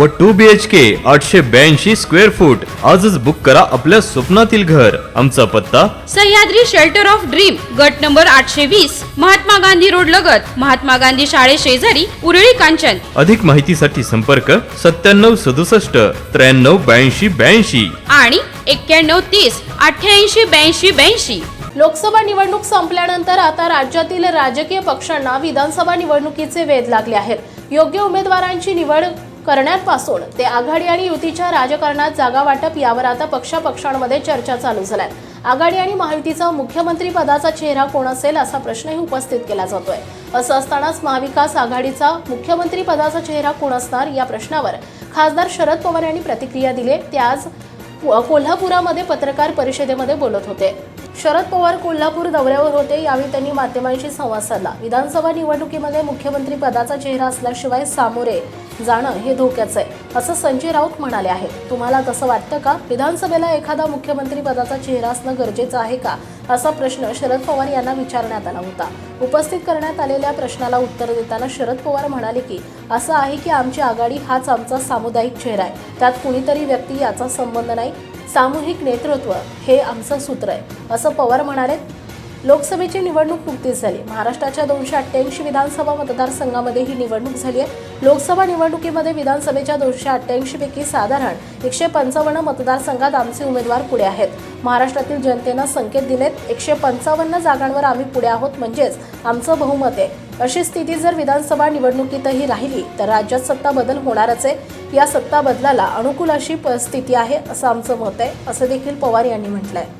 व to B H के आठशे ब्याऐंशी स्क्वेअर फूट आजच बुक करा आपल्या स्वप्नातील घर. आमचा पत्ता? सह्याद्री शेल्टर ऑफ ड्रीम गट नंबर आठशे वीस महात्मा गांधी रोड लगत. महात्मा गांधी शाळे शेजारी उरळी कांचन. अधिक माहितीसाठी संपर्क सत्त्याण्णव सदुसष्ट त्र्याण्णव ब्याऐंशी ब्याऐंशी. आणि एक्क्याण्णव तीस अठ्ठ्याऐंशी ब्याऐंशी ब्याऐंशी. लोकसभा निवडणूक संपल्यानंतर आता राज्यातील राजकीय पक्षांना विधानसभा निवडणुकीचे वेध लागले आहेत. योग्य उमेदवारांची निवड करण्यापासून ते आघाडी आणि युतीच्या राजकारणात जागा वाटप यावर आता पक्षापक्षांमध्ये चर्चा चालू झाल्या आघाडी आणि महायुतीचा मुख्यमंत्री पदाचा चेहरा कोण असेल असा प्रश्नही उपस्थित केला जातोय. असं असतानाच महाविकास आघाडीचा मुख्यमंत्री पदाचा चेहरा कोण असणार या प्रश्नावर खासदार शरद पवार यांनी प्रतिक्रिया दिली. ते आज कोल्हापुरामध्ये पत्रकार परिषदेमध्ये बोलत होते. शरद पवार कोल्हापूर दौऱ्यावर होते यावेळी त्यांनी माध्यमांशी संवाद साधला. विधानसभा निवडणुकीमध्ये मुख्यमंत्री पदाचा चेहरा असल्याशिवाय सामोरे जाणं हे धोक्याचं आहे. असं संजय राऊत म्हणाले आहे तुम्हाला तसं वाटतं का? विधानसभेला एखादा मुख्यमंत्री पदाचा चेहरा असणं गरजेचं आहे का? असा प्रश्न शरद पवार यांना विचारण्यात आला होता. उपस्थित करण्यात आलेल्या प्रश्नाला उत्तर देताना शरद पवार म्हणाले की असं आहे की आमची आघाडी हाच आमचा सामुदायिक चेहरा आहे. त्यात कुणीतरी व्यक्ती याचा संबंध नाही. सामूहिक नेतृत्व हे आमचं सूत्र आहे. असं पवार म्हणाले लोकसभेची निवडणूक नुकतीच झाली. महाराष्ट्राच्या दोनशे अठ्ठ्याऐंशी विधानसभा मतदारसंघामध्ये ही निवडणूक झाली आहे. लोकसभा निवडणुकीमध्ये विधानसभेच्या दोनशे अठ्ठ्याऐंशी पैकी साधारण एकशे पंचावन्न मतदारसंघात आमचे उमेदवार पुढे आहेत. महाराष्ट्रातील जनतेनं संकेत दिलेत एकशे पंचावन्न जागांवर आम्ही पुढे आहोत म्हणजेच आमचं बहुमत आहे. अशी स्थिती जर विधानसभा निवडणुकीतही राहिली तर राज्यात सत्ता बदल होणारच आहे. या सत्ता बदलाला अनुकूल अशी स्थिती आहे असं आमचं मत आहे असं देखील पवार यांनी म्हटलं आहे